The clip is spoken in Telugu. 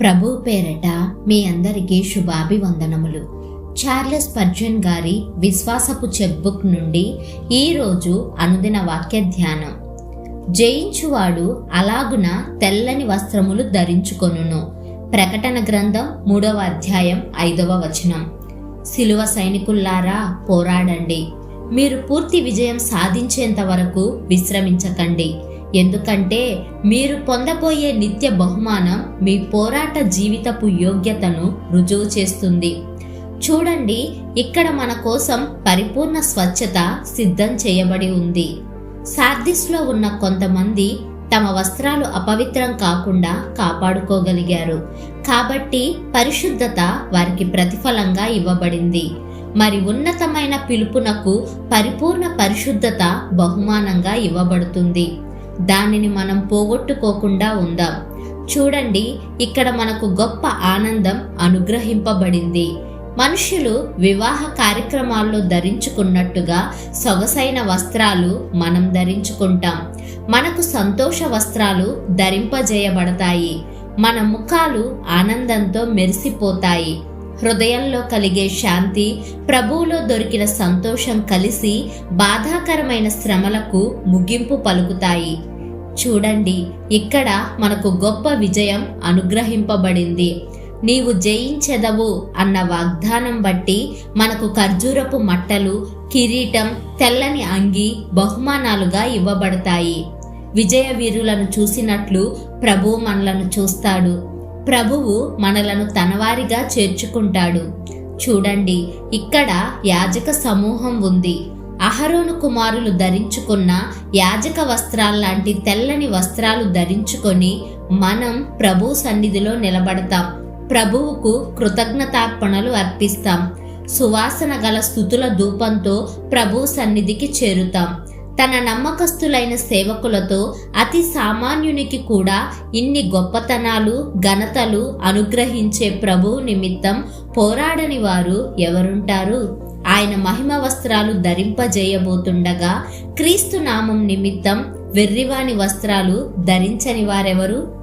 ప్రభు పేరట మీ అందరికీ శుభాభివందనములు. చార్లెస్ పర్జన్ గారి విశ్వాసపు చెక్బుక్ నుండి ఈరోజు అనుదిన వాక్య ధ్యానం. జయించువాడు అలాగున తెల్లని వస్త్రములు ధరించుకొనును. ప్రకటన గ్రంథం మూడవ అధ్యాయం ఐదవ వచనం. శిలువ సైనికుల్లారా పోరాడండి. మీరు పూర్తి విజయం సాధించేంత వరకు విశ్రమించకండి. ఎందుకంటే మీరు పొందబోయే నిత్య బహుమానం మీ పోరాట జీవితపు యోగ్యతను రుజువు చేస్తుంది. చూడండి ఇక్కడ మన కోసం పరిపూర్ణ స్వచ్ఛత సిద్ధం చేయబడి ఉంది. సార్దిస్లో ఉన్న కొంతమంది తమ వస్త్రాలు అపవిత్రం కాకుండా కాపాడుకోగలిగారు. కాబట్టి పరిశుద్ధత వారికి ప్రతిఫలంగా ఇవ్వబడింది. మరి ఉన్నతమైన పిలుపునకు పరిపూర్ణ పరిశుద్ధత బహుమానంగా ఇవ్వబడుతుంది. దానిని మనం పోగొట్టుకోకుండా ఉందాం. చూడండి ఇక్కడ మనకు గొప్ప ఆనందం అనుగ్రహింపబడింది. మనుషులు వివాహ కార్యక్రమాల్లో ధరించుకున్నట్టుగా సొగసైన వస్త్రాలు మనం ధరించుకుంటాం. మనకు సంతోష వస్త్రాలు ధరింపజేయబడతాయి. మన ముఖాలు ఆనందంతో మెరిసిపోతాయి. హృదయంలో కలిగే శాంతి ప్రభువులో దొరికిన సంతోషం కలిసి బాధాకరమైన శ్రమలకు ముగింపు పలుకుతాయి. చూడండి ఇక్కడ మనకు గొప్ప విజయం అనుగ్రహింపబడింది. నీవు జయించెదవు అన్న వాగ్దానం బట్టి మనకు ఖర్జూరపు మట్టలు కిరీటం తెల్లని అంగి బహుమానాలుగా ఇవ్వబడతాయి. విజయ వీరులను చూసినట్లు ప్రభు మనలను చూస్తాడు. ప్రభువు మనలను తనవారిగా చేర్చుకుంటాడు. చూడండి ఇక్కడ యాజక సమూహం ఉంది. అహరోను కుమారులు ధరించుకున్న యాజక వస్త్రాల్లాంటి తెల్లని వస్త్రాలు ధరించుకొని మనం ప్రభు సన్నిధిలో నిలబడతాం. ప్రభువుకు కృతజ్ఞతార్పణలు అర్పిస్తాం. సువాసన గల స్థుతుల ధూపంతో ప్రభు సన్నిధికి చేరుతాం. తన నమ్మకస్తులైన సేవకులతో అతి సామాన్యునికి కూడా ఇన్ని గొప్పతనాలు ఘనతలు అనుగ్రహించే ప్రభు నిమిత్తం పోరాడని వారు ఎవరుంటారు? ఆయన మహిమ వస్త్రాలు ధరింపజేయబోతుండగా క్రీస్తు నామం నిమిత్తం వెర్రివాని వస్త్రాలు ధరించని వారెవరు?